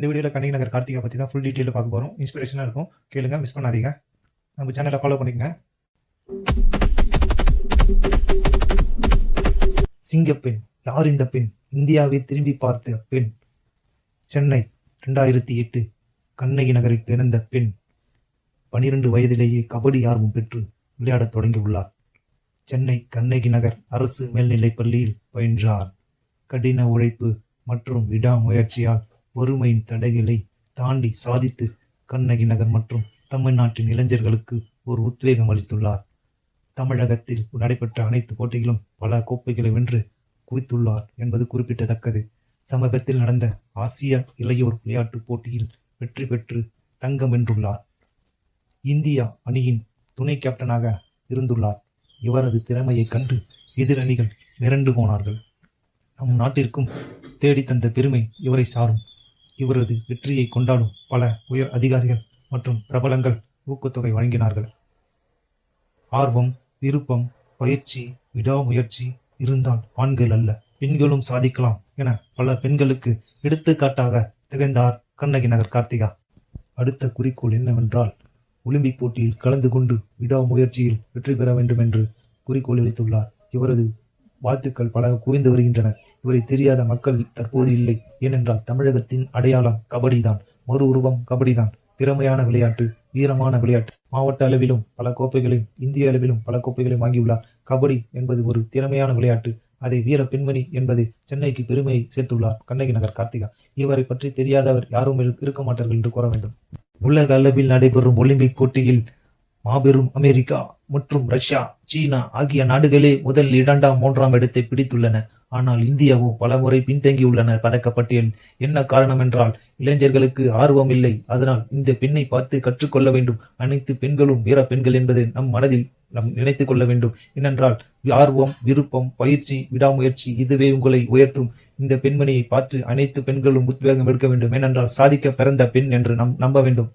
இந்த வீடியோவில் கண்ணகி நகர் கார்த்திகா பற்றி தான் ஃபுல் டீட்டெயில் பார்க்க போகிறோம் இன்ஸ்பிரேஷனாக இருக்கும். கேளுங்க மிஸ் பண்ணாதீங்க. நம்ம சேனலை ஃபாலோ பண்ணிக்கங்க. சிங்கப்பெண் யார் இந்த பெண்? இந்தியாவை திரும்பி பார்த்த பெண். சென்னை ரெண்டாயிரத்தி எட்டு கண்ணகி நகரில் பிறந்த பெண். பனிரெண்டு வயதிலேயே கபடி ஆர்வம் பெற்று விளையாடத் தொடங்கியுள்ளார் சென்னை கண்ணகி நகர் அரசு மேல்நிலைப் பள்ளியில் பயின்றார். கடின உழைப்பு மற்றும் விடாமுயற்சியால் வறுமையின் தடைகளை தாண்டி சாதித்து கண்ணகி நகர் மற்றும் தமிழ்நாட்டின் இளைஞர்களுக்கு ஒரு உத்வேகம் அளித்துள்ளார். தமிழகத்தில் நடைபெற்ற அனைத்து போட்டிகளும் பல கோப்பைகளை வென்று குவித்துள்ளார் என்பது குறிப்பிடத்தக்கது. சமீபத்தில் நடந்த ஆசிய இளையோர் விளையாட்டுப் போட்டியில் வெற்றி பெற்று தங்கம் வென்றுள்ளார். இந்தியா அணியின் துணை கேப்டனாக இருந்துள்ளார். இவரது திறமையைக் கண்டு எதிரணிகள் மிரண்டு போனார்கள். நம் நாட்டிற்கும் தேடித்தந்த தந்த பெருமை இவரை சாரும். இவரது வெற்றியை கொண்டாடும் பல உயர் அதிகாரிகள் மற்றும் பிரபலங்கள் ஊக்கத்தொகை வழங்கினார்கள். ஆர்வம் விருப்பம் பயிற்சி விடாமுயற்சி இருந்தால் ஆண்கள் அல்ல பெண்களும் சாதிக்கலாம் என பல பெண்களுக்கு எடுத்துக்காட்டாக திகழ்ந்தார் கண்ணகி நகர் கார்த்திகா. அடுத்த குறிக்கோள் என்னவென்றால் ஒலிம்பிக் போட்டியில் கலந்து கொண்டு விடாமுயற்சியில் வெற்றி பெற வேண்டும் என்று குறிக்கோள் அளித்துள்ளார் இவரது வாழ்த்துக்கள் பல குவிந்து வருகின்றனர். இவரை தெரியாத மக்கள் தற்போது இல்லை. ஏனென்றால் தமிழகத்தின் அடையாளம் கபடிதான். மறு உருவம் கபடிதான். திறமையான விளையாட்டு வீரமான விளையாட்டு. மாவட்ட அளவிலும் பல கோப்பைகளையும் இந்திய அளவிலும் பல கோப்பைகளையும் வாங்கியுள்ளார். கபடி என்பது ஒரு திறமையான விளையாட்டு. அதை வீர பெண்மணி என்பது சென்னைக்கு பெருமையை சேர்த்துள்ளார் கண்ணகி நகர் கார்த்திகா. இவரை பற்றி தெரியாதவர் யாரும் இருக்க மாட்டார்கள் என்று கூற வேண்டும். உலக அளவில் நடைபெறும் ஒலிம்பிக் போட்டியில் மாபெரும் அமெரிக்கா மற்றும் ரஷ்யா சீனா ஆகிய நாடுகளே முதல் இரண்டாம் மூன்றாம் இடத்தை பிடித்துள்ளன. ஆனால் இந்தியாவோ பலமுறை பின்தங்கியுள்ளன. பதக்கப்பட்டியல் என்ன காரணம் என்றால் இளைஞர்களுக்கு ஆர்வம் இல்லை அதனால் இந்த பெண்ணை பார்த்து கற்றுக்கொள்ள வேண்டும். அனைத்து பெண்களும் வீர பெண்கள் என்பதை நம் மனதில் நம் நினைத்துக் கொள்ள வேண்டும். ஏனென்றால் ஆர்வம் விருப்பம் பயிற்சி விடாமுயற்சி இதுவே உங்களை உயர்த்தும். இந்த பெண்மணியை பார்த்து அனைத்து பெண்களும் உத்வேகம் எடுக்க வேண்டும். ஏனென்றால் சாதிக்க பிறந்த பெண் என்று நம் நம்ப வேண்டும்.